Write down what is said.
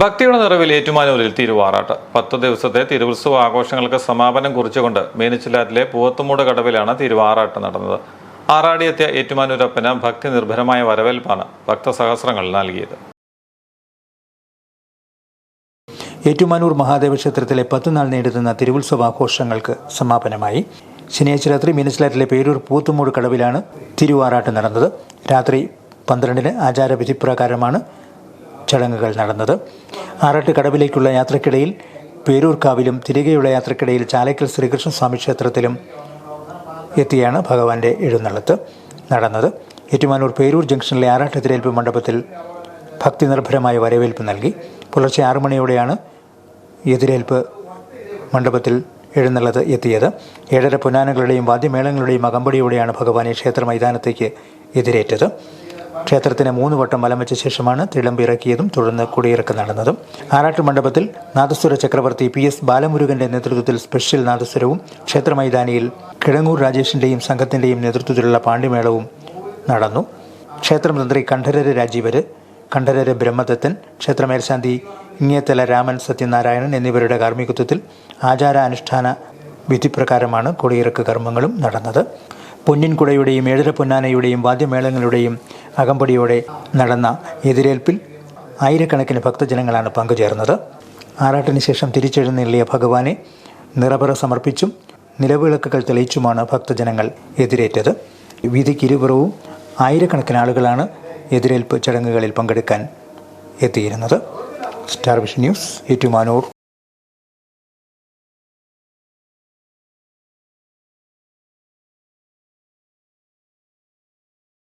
ഭക്തിയുടെ നിറവിൽ ഏറ്റുമാനൂരിൽ തിരുവാറാട്ട്. പത്ത് ദിവസത്തെ തിരുവുത്സവ ആഘോഷങ്ങൾക്ക് സമാപനം കുറിച്ചുകൊണ്ട് മേനിച്ചിലാറ്റിലെ പൂവത്തുമൂട് കടവിലാണ് തിരുവാറാട്ട് നടന്നത്. ആറാടിയെത്തിയ ഏറ്റുമാനൂരപ്പന് ഭക്തി നിർഭരമായ വരവേൽപ്പാണ് ഭക്തസഹസ്രങ്ങൾ നൽകിയത്. ഏറ്റുമാനൂർ മഹാദേവ ക്ഷേത്രത്തിലെ പത്ത് നാൾ നീണ്ടുനിന്ന തിരുവുത്സവാഘോഷങ്ങൾക്ക് സമാപനമായി ശനിയാഴ്ച രാത്രി മീനച്ചിലാറ്റിലെ പേരൂർ പൂത്തുമൂട് കടവിലാണ് തിരുവാറാട്ട് നടന്നത്. രാത്രി പന്ത്രണ്ടിന് ആചാരവിധി പ്രകാരമാണ് ചടങ്ങുകൾ നടന്നത്. ആറാട്ട് കടവിലേക്കുള്ള യാത്രക്കിടയിൽ പേരൂർക്കാവിലും തിരികെയുള്ള യാത്രക്കിടയിൽ ചാലക്കൽ ശ്രീകൃഷ്ണസ്വാമി ക്ഷേത്രത്തിലും എത്തിയാണ് ഭഗവാന്റെ എഴുന്നള്ളത്ത് നടന്നത്. ഏറ്റുമാനൂർ പേരൂർ ജംഗ്ഷനിലെ ആറാട്ട് തിരയേൽപ്പ് മണ്ഡപത്തിൽ ഭക്തി നിർഭരമായ വരവേൽപ്പ് നൽകി. പുലർച്ചെ ആറു മണിയോടെയാണ് എതിരേൽപ്പ് മണ്ഡപത്തിൽ എഴുന്നള്ളത് എത്തിയത്. ഏഴര പൊന്നാനകളുടെയും വാദ്യമേളങ്ങളുടെയും അകമ്പടിയോടെയാണ് ഭഗവാനെ ക്ഷേത്ര മൈതാനത്തേക്ക് എതിരേറ്റത്. ക്ഷേത്രത്തിന് മൂന്ന് വട്ടം വലം വെച്ച ശേഷമാണ് തിളമ്പിറക്കിയതും തുടർന്ന് കുടിയിറക്കം നടന്നതും. ആറാട്ട് മണ്ഡപത്തിൽ നാദസ്വര ചക്രവർത്തി പി എസ് ബാലമുരുകന്റെ നേതൃത്വത്തിൽ സ്പെഷ്യൽ നാദസ്വരവും ക്ഷേത്ര മൈതാനിയിൽ കിഴങ്ങൂർ രാജേഷിന്റെയും സംഘത്തിന്റെയും നേതൃത്വത്തിലുള്ള പാണ്ഡിമേളവും നടന്നു. ക്ഷേത്രം തന്ത്രി കണ്ഠരര് രാജീവര് കണ്ഠരര് ബ്രഹ്മദത്തൻ ക്ഷേത്രമേൽശാന്തി ഇങ്ങിയത്തല രാമൻ സത്യനാരായണൻ എന്നിവരുടെ കാർമ്മികത്വത്തിൽ ആചാര അനുഷ്ഠാന വിധിപ്രകാരമാണ് കൊടിയിറക്ക് കർമ്മങ്ങളും നടന്നത്. പൊന്നിൻകുടയുടെയും ഏഴര പൊന്നാനയുടെയും വാദ്യമേളങ്ങളുടെയും അകമ്പടിയോടെ നടന്ന എതിരേൽപ്പിൽ ആയിരക്കണക്കിന് ഭക്തജനങ്ങളാണ് പങ്കുചേർന്നത്. ആറാട്ടിന് ശേഷം തിരിച്ചെഴുന്നള്ളിയ ഭഗവാനെ നിറപറ സമർപ്പിച്ചും നിലവിളക്കുകൾ തെളിയിച്ചുമാണ് ഭക്തജനങ്ങൾ എതിരേറ്റത്. വീതിക്കിരുപുറവും ആയിരക്കണക്കിന് ആളുകളാണ് എതിരേൽപ്പ് ചടങ്ങുകളിൽ പങ്കെടുക്കാൻ എത്തിയിരുന്നത്. Star Vision News Ettumanoor.